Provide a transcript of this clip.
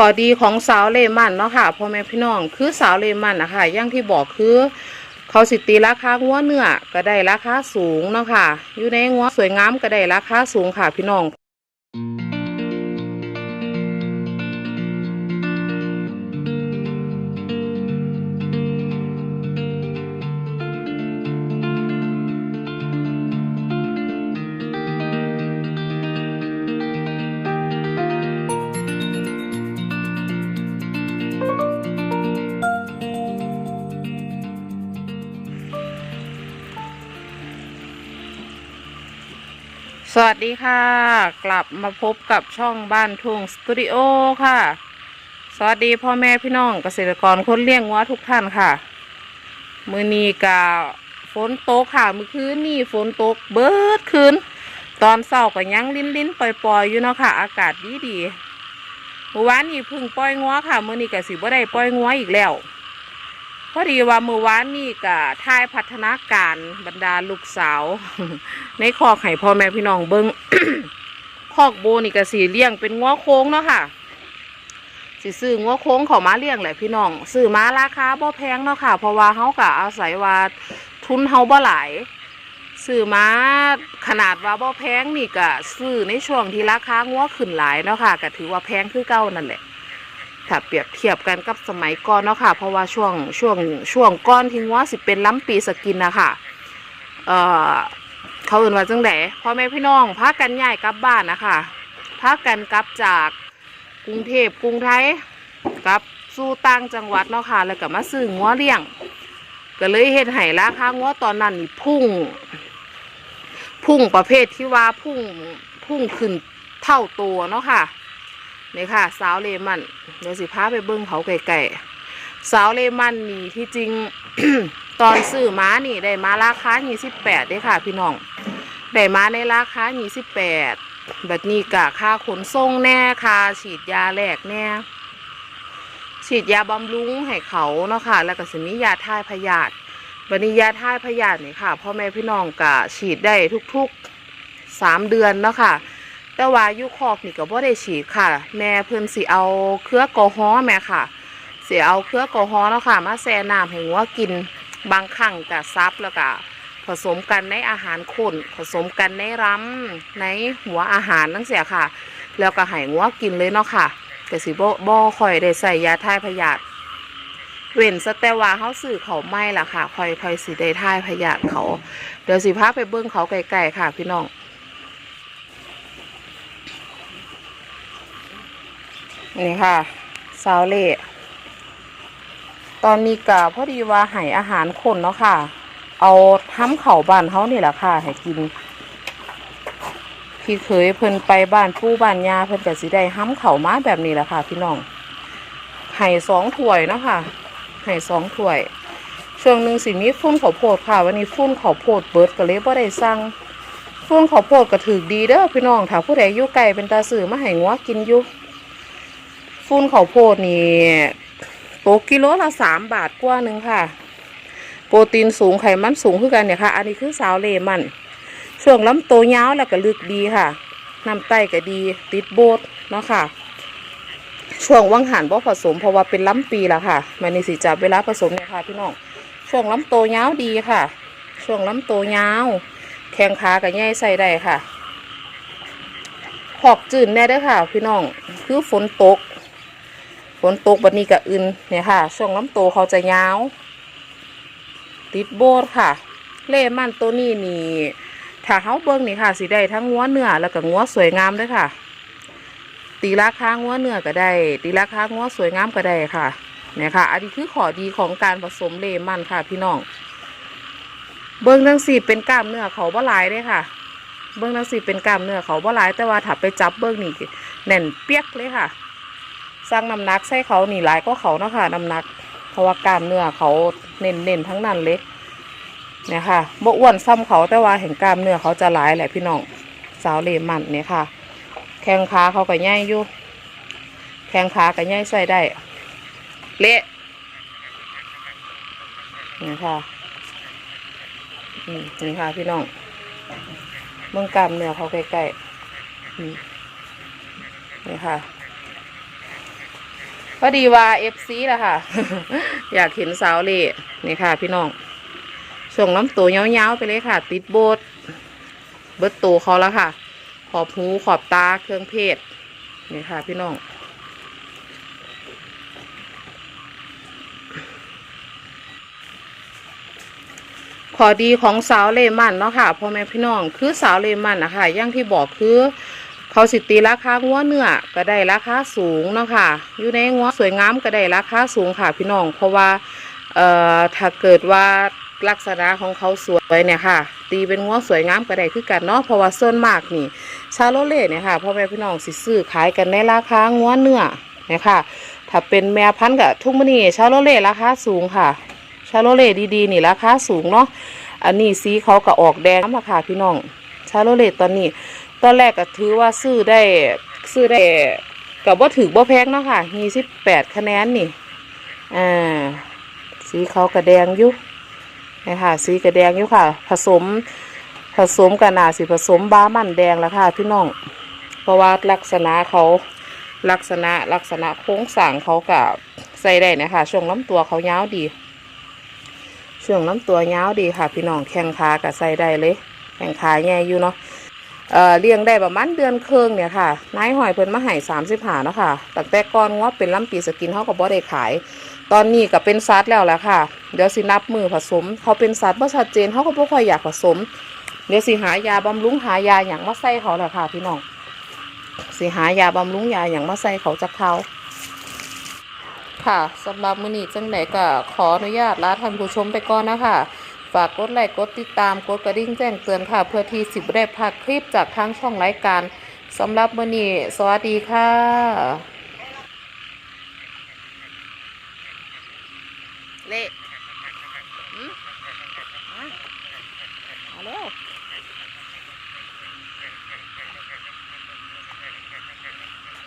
ข้อดีของสาวเลมันเนาะค่ะพ่อแม่พี่น้องคือสาวเลมันนะคะอย่างที่บอกคือ เขาสิตีราคางัวเนื้อก็ได้ราคาสูงเนาะค่ะ อยู่ในงัวสวยงามก็ได้ราคาสูงค่ะพี่น้อง สวัสดีค่ะ กลับมาพบกับช่องบ้านทุ่งสตูดิโอค่ะ สวัสดีพ่อแม่พี่น้องเกษตรกรคนเลี้ยงวัวทุกท่านค่ะมือนีกาฝนตกค่ะมือคืนนี่ฝนตกเบิดคืนตอนเช้าก็ยังลิ้นลิ้นปล่อยๆอยู่เนาะค่ะ อากาศดีดีเมื่อวานนี่พึ่งปล่อยงัวค่ะมือนี้ก็สิบ่ได้ปล่อยงัวอีกแล้ว อดีว่าเมื่อวานนี่ก็ท่ายพัฒนาการบรรดาลูกสาว ในคอกให้พ่อแม่พี่น้องเบิงคอกโบนี่ก็สีเลี้ยงเป็นง้อโค้งเนาะค่ะสิซื้อง้อโค้งเของมาเลี้ยงแหละพี่น้องซื้อมาราคาบ่แพงเนาะค่ะ เพราะว่าเฮาก็อาศัยว่าทุนเฮาบ่หลายซื้อมาขนาดว่าบ่แพงนี่ก็ซื้อในช่วงที่ราคาง้อขึ้นหลายเนาะค่ะก็ถือว่าแพงคือเก่านั่นแหละ ถ้าเปรียบเทียบกันกับสมัยก่อนเนาะค่ะ เพราะว่าช่วงช่วงช่วงก้อนที่ง้อสิเป็นล้ำปีสกินนะคะเอ่อเขาเอื่นว่าจังไดพ่อแม่พี่น้องพากันย้ายกลับบ้านนะคะพากันกลับจากกรุงเทพกรุงไทยกลับสู่ต่างจังหวัดเนาะค่ะแล้วก็มาซื้องัวเลี้ยง ก็เลยเฮ็ดให้ราคางัวตอนนั้นนี่พุ่ง พุ่งประเภทที่ว่าพุ่งพุ่งขึ้นเท่าตัวเนาะค่ะ นี่ค่ะ สาวเลมันเดี๋ยวสิพาไปเบิ้งเขาไก่ๆสาวเลมันนี่ที่จริงตอนซื้อม้านี่ได้มาราคา28เด้ค่ะ พี่น้องได้มาในราคา28บัดนี้กะค่าขนส่งแน่ค่าฉีดยาแลกแน่ฉีดยาบำรุงให้เขาเนาะค่ะ แล้วก็สิมียาท่ายพยาธิบัดนี้ยาท่ายพยาธินี่ค่ะพ่อแม่พี่น้องกะฉีดได้ทุกๆสามเดือนเนาะค่ะ แต่ว่ายุคอกนี่ก็บ่ได้ฉีดค่ะ แม่เพิ่นสิเอาเครือแอลกอฮอแม่ค่ะเสียเอาเครือแอลกอฮอแล์เนาะค่ะ มาแช่น้ำให้งัวกินบางครั้งก็ซับแล้วก็ผสมกันในอาหารข้นผสมกันในรำในหัวอาหารนั่นเสียค่ะ แล้วก็ให้งัวกินเลยเนาะค่ะก็สิบ่บ่ค่อยได้ใส่ยาท่ายพยาธิเว้นซะแต่ว่าเขาสื่อเขาไม่ล่ะค่ะ ค่อยค่อยสิได้ท่ายพยาธิเขา เดี๋ยวสิพาไปเบิ้งเขาไกลๆค่ะ พี่น้อง นี่ค่ะซาวเล่ตอนนี้กะพอดีว่าให้อาหารคนเนาะค่ะ เอาทำเข่าบ้านเขานี่แหละค่ะ ให้กิน พี่เคยเพิ่นไปบ้านปู่บ้านยาเพิ่นก็สิได้ห้ำเข่ามาแบบนี้แหละค่ะ พี่น้องให้สองถ้วยเนาะค่ะให้สองถ้วย ช่วงหนึ่งสิมีฟุ้นข้าวโพดค่ะ วันนี้ฟุ้นข้าวโพดเบิร์ดก็เลยบ่ได้สั่งฟุ้นข้าวโพดก็ถือดีเด้อพี่น้องถ้าผู้ใดอยู่ไกลเป็นตาสื่อมาให้งัวกินอยู่ ฟุ้นข้าวโพดนี่ตกกิโลละสามบาทกว่านึงค่ะ โปรตีนสูงไขมันสูงคือกันเนี่ยค่ะ อันนี้คือสาวเลมันช่วงลำโตยาวแล้วก็ลึกดีค่ะน้ำไตก็ดี ติดโบดเนาะค่ะ ช่วงวังหันบ่ผสมเพราะว่าเป็นล้ำปีแล้วค่ะมันนี่สิจับเวลาผสมเนี่ยค่ะพี่น้องช่วงล้ำโตยาวดีค่ะ ช่วงล้ำโตยาวแข้งขากับแย่ใส่ได้ค่ะหอกจืดแน่เด้อค่ะ พี่น้องคือฝนตก ฝนตกบัดนี้กับอื่นเนี่ยค่ะ ช่วงลำโตเขาจะยาว ติดโบดค่ะ เล่มันตัวนี้นี่ถ้าเขาเบิ้งนี่ค่ะสีได้ทั้งงัวเนื้อแล้วก็งัวสวยงามด้วยค่ะ ตีราคางัวเนื้อก็ได้ ตีราคางัวสวยงามก็ได้ค่ะเนี่ยค่ะ อันนี้คือข้อดีของการผสมเลมันค่ะ พี่น้อง เบิ้งทั้งสี่เป็นกล้ามเนื้อเขาบ่หลายเด้ค่ะ เบิ้งทั้งสี่เป็นกล้ามเนื้อเขาบ่หลาย แต่ว่าถ้าไปจับเบิ้งนี่แน่นเปียกเลยค่ะ สร้างน้ำหนักใส่เขาหนีหลายก็เขาเนาะค่ะน้ำหนัก เพราะว่ากล้ามเนื้อเขาเน้นเน้นๆทั้งนั้นเลยเนี่ยค่ะบ่อ้วนซ้ำเขาแต่ว่าเห็นกล้ามเนื้อเขาจะหลายแหละพี่น้องสาวเลมันเนี่ยค่ะ แข้งขาเขาก็ใหญ่อยู่แข้งขาก็ใหญ่ใส่ได้เละนี่ค่ะอืมนี่ค่ะพี่น้องเมืองกล้ามเนื้อเขาใกล้ๆอืมนี่ค่ะ พอดีว่าเอฟซีละค่ะ อยากเห็นสาวเล่นี่ค่ะ พี่น้องส่งน้ำตัวยาวๆไปเลยค่ะ ติดโบสเบิดตัวเขาแล้วค่ะ ขอบหูขอบตาเครื่องเพศนี่ค่ะ พี่น้องขอดีของสาวเลมันเนาะค่ะพ่อแม่พี่น้องคือสาวเลมันนะคะอย่างที่บอกคือ เขาสิตีราคางัวเนื้อก็ได้ราคาสูงเนาะค่ะ อยู่ในงัวสวยงามก็ได้ราคาสูงค่ะพี่น้อง เพราะว่าเอ่อถ้าเกิดว่าลักษณะของเขาสวยเนี่ยค่ะ ตีเป็นงัวสวยงามก็ได้คือกันเนาะเพราะว่าส่วนมากนี่ ชาโลเล่เนี่ยค่ะพ่อแม่พี่น้องสิซื้อขายกันในราคางัวเนื้อเนี่ยค่ะ ถ้าเป็นแม่พันธุ์กับทุกมื้อนี้ชาโลเล่ราคาสูงค่ะ ชาโลเล่ดีๆนี่ราคาสูงเนาะอันนี้สีเขาก็ออกแดงมาค่ะพี่น้อง ชาโลเล่ตอนนี้ ตอนแรกก็ถือว่าซื้อได้ซื้อได้กับว่าถือว่แพงเนาะค่ะยี่สิบแปดคะแนนนี่อ่าสีเขากระแดงอยู่นะคะสีกระแดงอยู่ค่ะ ผสมผสมกันนาสิผสมบ้ามันแดงแล้วค่ะพี่น้องเพราะว่าลักษณะเขาลักษณะลักษณะโค้งสร้างเขากับใส่ได้นะคะช่วงลำตัวเขายาวดี ช่วงลำตัวยาวดีค่ะ พี่น้องแข้งขากับใส่ได้เลยแข้งขาแง่อยู่เนาะ เอ่อเลี้ยงได้ประมาณเดือนครึ่งเนี่ยค่ะนายหอยเพิ่นมาให้สามสิบหาเนาะค่ะตั้งแต่ก่อนว่าเป็นลำปีสกินเขาก็บ่ได้ขาย ตอนนี้ก็เป็นซัดแล้วแหละค่ะ เดี๋ยวสินับมือผสม เขาเป็นซัดบ่ชัดเจนเขาก็บ่ค่อยอยากผสม เดี๋ยวสิหายาบำรุงหายาอย่างมาใส่เขาแหละค่ะ พี่น้องสิหายาบำรุงยาอย่างมาใส่เขาจะเขาค่ะสำหรับมือนี้จังไดก็ขออนุญาตลาท่านผู้ชมไปก่อนนะคะ ฝากกดไลค์กดติดตามกดกระดิ่งแจ้งเตือนค่ะ เพื่อที่สิบได้พลาดคลิปจากทางช่องรายการสำหรับวันนี้สวัสดีค่ะเละ